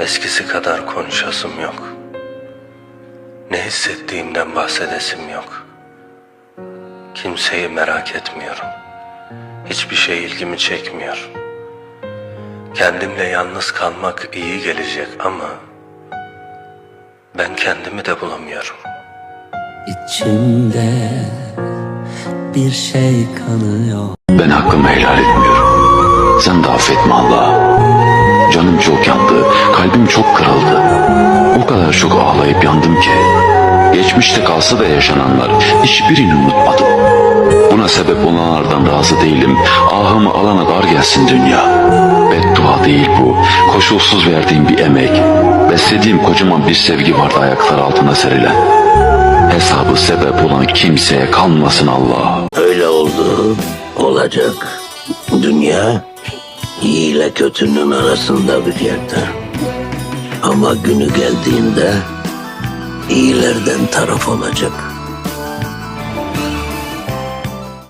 Eskisi kadar konuşasım yok. Ne hissettiğimden bahsedesim yok. Kimseyi merak etmiyorum. Hiçbir şey ilgimi çekmiyor. Kendimle yalnız kalmak iyi gelecek ama ben kendimi de bulamıyorum. İçimde bir şey kanıyor. Ben hakkımı helal etmiyorum. Sen de affetme Allah. Kadar çok ağlayıp yandım ki. Geçmişte kalsa da yaşananlar hiçbirini unutmadım. Buna sebep olanlardan razı değilim. Ahımı alana dar gelsin dünya. Beddua değil bu. Koşulsuz verdiğim bir emek. Beslediğim kocaman bir sevgi vardı ayaklar altına serilen. Hesabı sebep olan kimseye kalmasın Allah. Öyle oldu, olacak. Dünya iyi ile kötünün arasında bir yerde. Ama günü geldiğinde iyilerden taraf olacak.